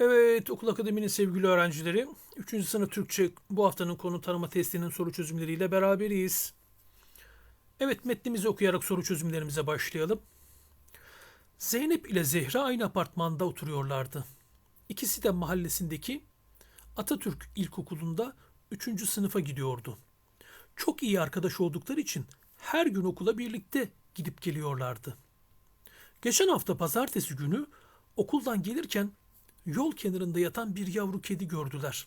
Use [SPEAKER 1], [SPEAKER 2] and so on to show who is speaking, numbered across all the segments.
[SPEAKER 1] Evet, Okul Akademi'nin sevgili öğrencileri, 3. sınıf Türkçe bu haftanın konu tanıma testinin soru çözümleriyle beraberiz. Evet, metnimizi okuyarak soru çözümlerimize başlayalım. Zeynep ile Zehra aynı apartmanda oturuyorlardı. İkisi de mahallesindeki Atatürk İlkokulu'nda 3. sınıfa gidiyordu. Çok iyi arkadaş oldukları için her gün okula birlikte gidip geliyorlardı. Geçen hafta pazartesi günü okuldan gelirken yol kenarında yatan bir yavru kedi gördüler.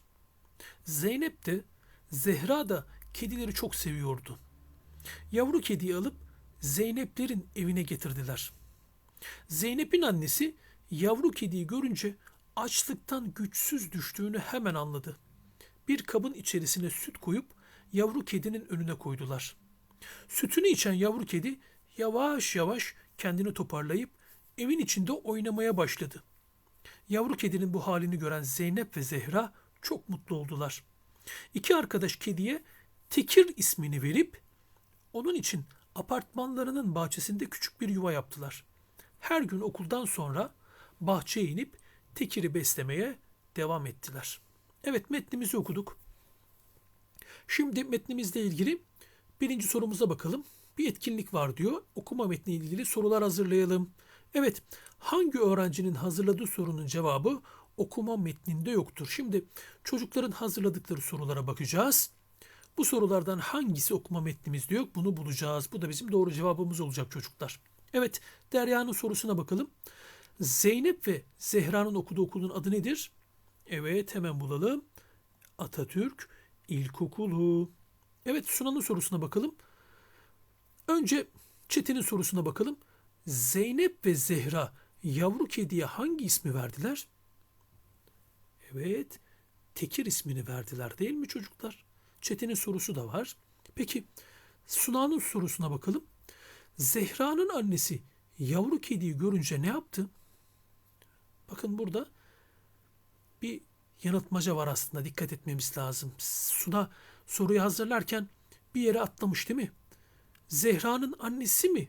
[SPEAKER 1] Zeynep de Zehra da kedileri çok seviyordu. Yavru kediyi alıp Zeyneplerin evine getirdiler. Zeynep'in annesi yavru kediyi görünce açlıktan güçsüz düştüğünü hemen anladı. Bir kabın içerisine süt koyup yavru kedinin önüne koydular. Sütünü içen yavru kedi yavaş yavaş kendini toparlayıp evin içinde oynamaya başladı. Yavru kedinin bu halini gören Zeynep ve Zehra çok mutlu oldular. İki arkadaş kediye Tekir ismini verip onun için apartmanlarının bahçesinde küçük bir yuva yaptılar. Her gün okuldan sonra bahçeye inip Tekir'i beslemeye devam ettiler. Evet metnimizi okuduk. Şimdi metnimizle ilgili birinci sorumuza bakalım. Bir etkinlik var diyor. Okuma metni ilgili sorular hazırlayalım. Evet, hangi öğrencinin hazırladığı sorunun cevabı okuma metninde yoktur. Şimdi çocukların hazırladıkları sorulara bakacağız. Bu sorulardan hangisi okuma metnimizde yok bunu bulacağız. Bu da bizim doğru cevabımız olacak çocuklar. Evet, Derya'nın sorusuna bakalım. Zeynep ve Zehra'nın okuduğu okulun adı nedir? Evet, hemen bulalım. Atatürk İlkokulu. Evet, Sunan'ın sorusuna bakalım. Önce Çetin'in sorusuna bakalım. Zeynep ve Zehra yavru kediye hangi ismi verdiler? Evet, Tekir ismini verdiler değil mi çocuklar? Çetin'in sorusu da var. Peki Suna'nın sorusuna bakalım. Zehra'nın annesi yavru kediyi görünce ne yaptı? Bakın burada bir yanıltmaca var aslında. Dikkat etmemiz lazım. Suna soruyu hazırlarken bir yere atlamış değil mi? Zehra'nın annesi mi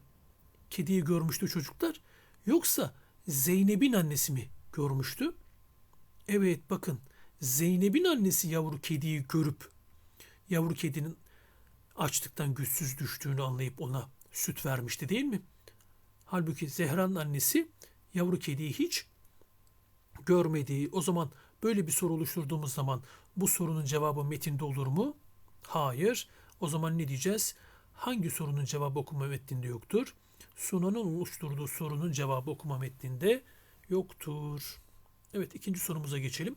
[SPEAKER 1] kediyi görmüştü çocuklar? Yoksa Zeynep'in annesi mi görmüştü? Evet bakın Zeynep'in annesi yavru kediyi görüp yavru kedinin açlıktan güçsüz düştüğünü anlayıp ona süt vermişti değil mi? Halbuki Zehra'nın annesi yavru kediyi hiç görmedi. O zaman böyle bir soru oluşturduğumuz zaman bu sorunun cevabı metinde olur mu? Hayır. O zaman ne diyeceğiz? Hangi sorunun cevabı okuma metninde yoktur? Sunan'ın oluşturduğu sorunun cevabı okuma metninde yoktur. Evet ikinci sorumuza geçelim.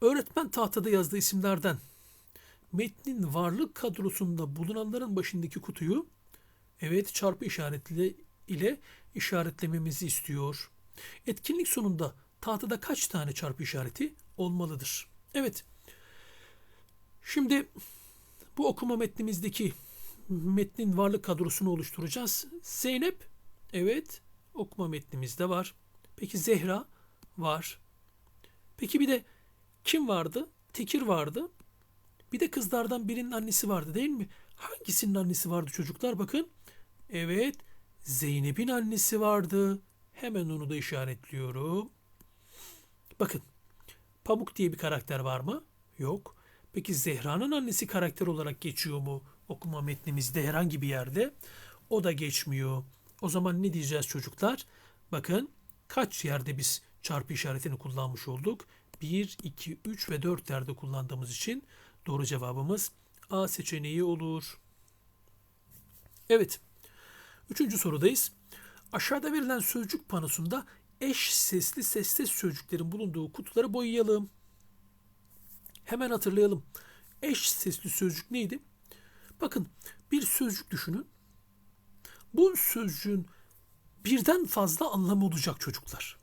[SPEAKER 1] Öğretmen tahtada yazdığı isimlerden metnin varlık kadrosunda bulunanların başındaki kutuyu evet çarpı işaretli ile işaretlememizi istiyor. Etkinlik sonunda tahtada kaç tane çarpı işareti olmalıdır? Evet. Şimdi bu okuma metnimizdeki metnin varlık kadrosunu oluşturacağız. Zeynep, evet okuma metnimizde var. Peki Zehra var. Peki bir de kim vardı? Tekir vardı. Bir de kızlardan birinin annesi vardı değil mi? Hangisinin annesi vardı çocuklar? Bakın. Evet, Zeynep'in annesi vardı. Hemen onu da işaretliyorum. Bakın. Pamuk diye bir karakter var mı? Yok. Peki Zehra'nın annesi karakter olarak geçiyor mu okuma metnimizde herhangi bir yerde? O da geçmiyor. O zaman ne diyeceğiz çocuklar? Bakın kaç yerde biz çarpı işaretini kullanmış olduk? 1, 2, 3 ve 4 yerde kullandığımız için doğru cevabımız A seçeneği olur. Evet. Üçüncü sorudayız. Aşağıda verilen sözcük panosunda eş sesli sessiz sözcüklerin bulunduğu kutuları boyayalım. Hemen hatırlayalım. Eş sesli sözcük neydi? Bakın bir sözcük düşünün. Bu sözcüğün birden fazla anlamı olacak çocuklar.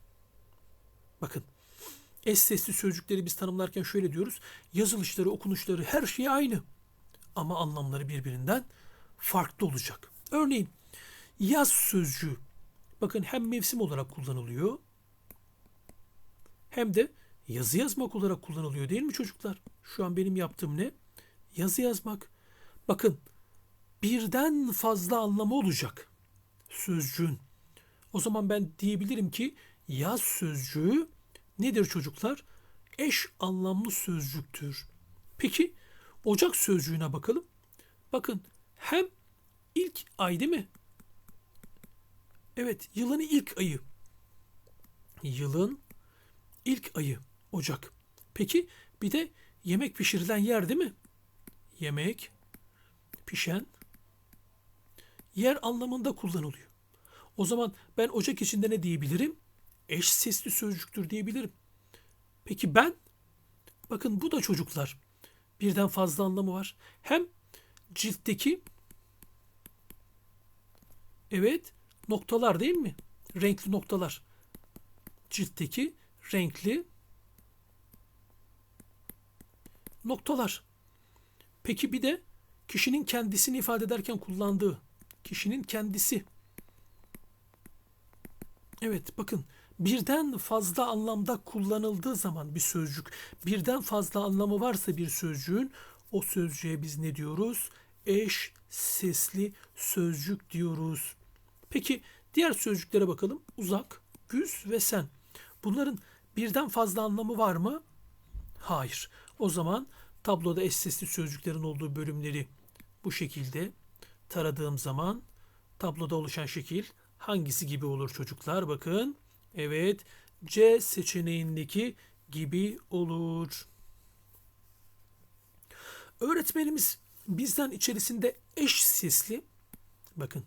[SPEAKER 1] Bakın eş sesli sözcükleri biz tanımlarken şöyle diyoruz. Yazılışları, okunuşları her şey aynı. Ama anlamları birbirinden farklı olacak. Örneğin yaz sözcüğü bakın hem mevsim olarak kullanılıyor hem de yazı yazmak olarak kullanılıyor değil mi çocuklar? Şu an benim yaptığım ne? Yazı yazmak. Bakın birden fazla anlamı olacak sözcüğün. O zaman ben diyebilirim ki yaz sözcüğü nedir çocuklar? Eş anlamlı sözcüktür. Peki Ocak sözcüğüne bakalım. Bakın hem ilk ay değil mi? Evet yılın ilk ayı. Yılın ilk ayı Ocak. Peki bir de yemek pişirilen yer değil mi? Yemek pişen yer anlamında kullanılıyor. O zaman ben Ocak içinde ne diyebilirim? Eş sesli sözcüktür diyebilirim. Peki ben? Bakın bu da çocuklar. Birden fazla anlamı var. Hem ciltteki evet noktalar değil mi? Renkli noktalar. Ciltteki renkli noktalar. Peki bir de kişinin kendisini ifade ederken kullandığı kişinin kendisi. Evet bakın birden fazla anlamda kullanıldığı zaman bir sözcük, birden fazla anlamı varsa bir sözcüğün o sözcüğe biz ne diyoruz? Eş sesli sözcük diyoruz. Peki diğer sözcüklere bakalım. Uzak, güz ve sen. Bunların birden fazla anlamı var mı? Hayır. O zaman tabloda eş sesli sözcüklerin olduğu bölümleri bu şekilde taradığım zaman tabloda oluşan şekil hangisi gibi olur çocuklar? Bakın. Evet. C seçeneğindeki gibi olur. Öğretmenimiz bizden içerisinde eş sesli bakın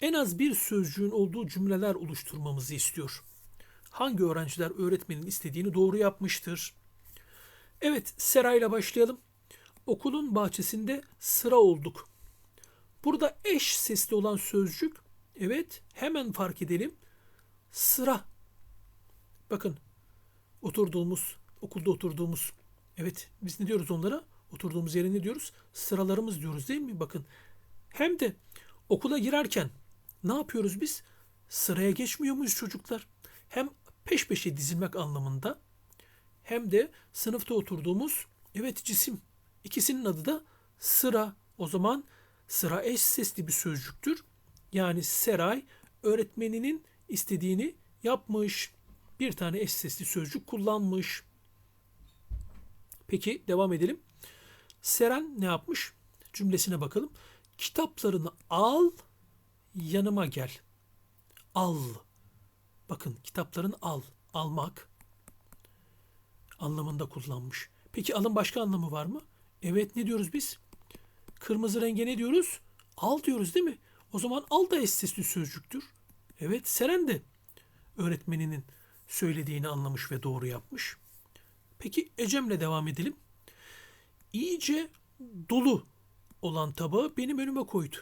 [SPEAKER 1] en az bir sözcüğün olduğu cümleler oluşturmamızı istiyor. Hangi öğrenciler öğretmenin istediğini doğru yapmıştır? Evet, Sera ile başlayalım. Okulun bahçesinde sıra olduk. Burada eş sesli olan sözcük evet hemen fark edelim. Sıra. Bakın oturduğumuz, okulda oturduğumuz evet biz ne diyoruz onlara? Oturduğumuz yere ne diyoruz? Sıralarımız diyoruz değil mi? Bakın hem de okula girerken ne yapıyoruz biz? Sıraya geçmiyor muyuz çocuklar? Hem peş peşe dizilmek anlamında hem de sınıfta oturduğumuz evet cisim. İkisinin adı da sıra. O zaman sıra eş sesli bir sözcüktür. Yani Seray öğretmeninin istediğini yapmış. Bir tane eş sesli sözcük kullanmış. Peki devam edelim. Seren ne yapmış? Cümlesine bakalım. Kitaplarını al, yanıma gel. Al. Bakın kitaplarını al. Almak anlamında kullanmış. Peki alın başka anlamı var mı? Evet ne diyoruz biz? Kırmızı renge ne diyoruz? Al diyoruz değil mi? O zaman al da sesli sözcüktür. Evet Seren de öğretmeninin söylediğini anlamış ve doğru yapmış. Peki Ecem'le devam edelim. İyice dolu olan tabağı benim önüme koydu.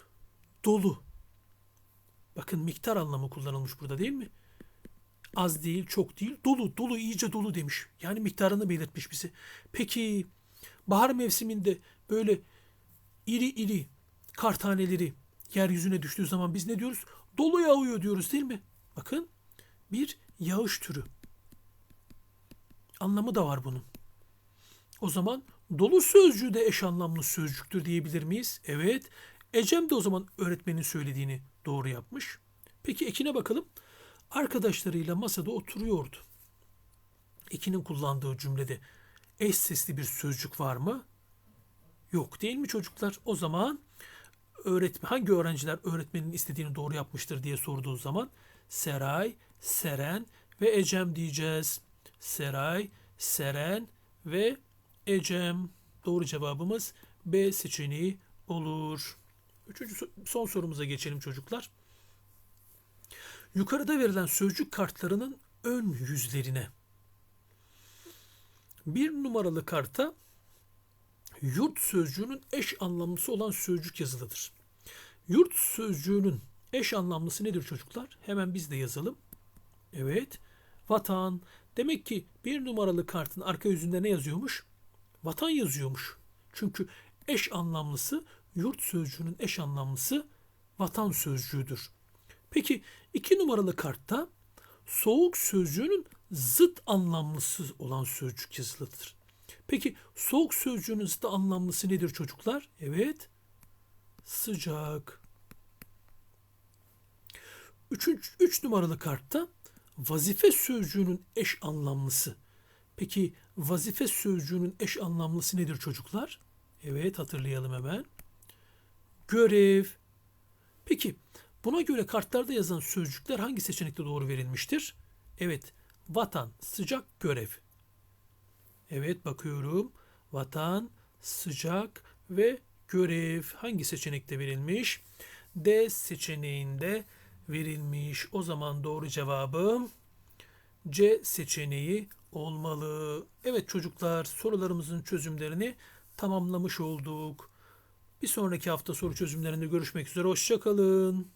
[SPEAKER 1] Dolu. Bakın miktar anlamı kullanılmış burada değil mi? Az değil, çok değil, dolu, dolu, iyice dolu demiş. Yani miktarını belirtmiş bize. Peki bahar mevsiminde böyle iri iri kar taneleri yeryüzüne düştüğü zaman biz ne diyoruz? Dolu yağıyor diyoruz değil mi? Bakın bir yağış türü. Anlamı da var bunun. O zaman dolu sözcüğü de eş anlamlı sözcüktür diyebilir miyiz? Evet. Ecem de o zaman öğretmenin söylediğini doğru yapmış. Peki Ekin'e bakalım. Arkadaşlarıyla masada oturuyordu. Ekin'in kullandığı cümlede eş sesli bir sözcük var mı? Yok değil mi çocuklar? O zaman öğretmen hangi öğrenciler öğretmenin istediğini doğru yapmıştır diye sorduğu zaman Seray, Seren ve Ecem diyeceğiz. Seray, Seren ve Ecem. Doğru cevabımız B seçeneği olur. Üçüncü son sorumuza geçelim çocuklar. Yukarıda verilen sözcük kartlarının ön yüzlerine bir numaralı karta yurt sözcüğünün eş anlamlısı olan sözcük yazılıdır. Yurt sözcüğünün eş anlamlısı nedir çocuklar? Hemen biz de yazalım. Evet. Vatan. Demek ki bir numaralı kartın arka yüzünde ne yazıyormuş? Vatan yazıyormuş. Çünkü eş anlamlısı yurt sözcüğünün eş anlamlısı vatan sözcüğüdür. Peki iki numaralı kartta soğuk sözcüğünün zıt anlamlısı olan sözcük yazılıdır. Peki soğuk sözcüğünün zıt anlamlısı nedir çocuklar? Evet. Sıcak. Üçüncü, üç numaralı kartta vazife sözcüğünün eş anlamlısı. Peki vazife sözcüğünün eş anlamlısı nedir çocuklar? Evet hatırlayalım hemen. Görev. Peki buna göre kartlarda yazan sözcükler hangi seçenekte doğru verilmiştir? Evet vatan, sıcak, görev. Evet bakıyorum. Vatan, sıcak ve görev hangi seçenekte verilmiş? D seçeneğinde verilmiş. O zaman doğru cevabım C seçeneği olmalı. Evet çocuklar sorularımızın çözümlerini tamamlamış olduk. Bir sonraki hafta soru çözümlerinde görüşmek üzere. Hoşçakalın.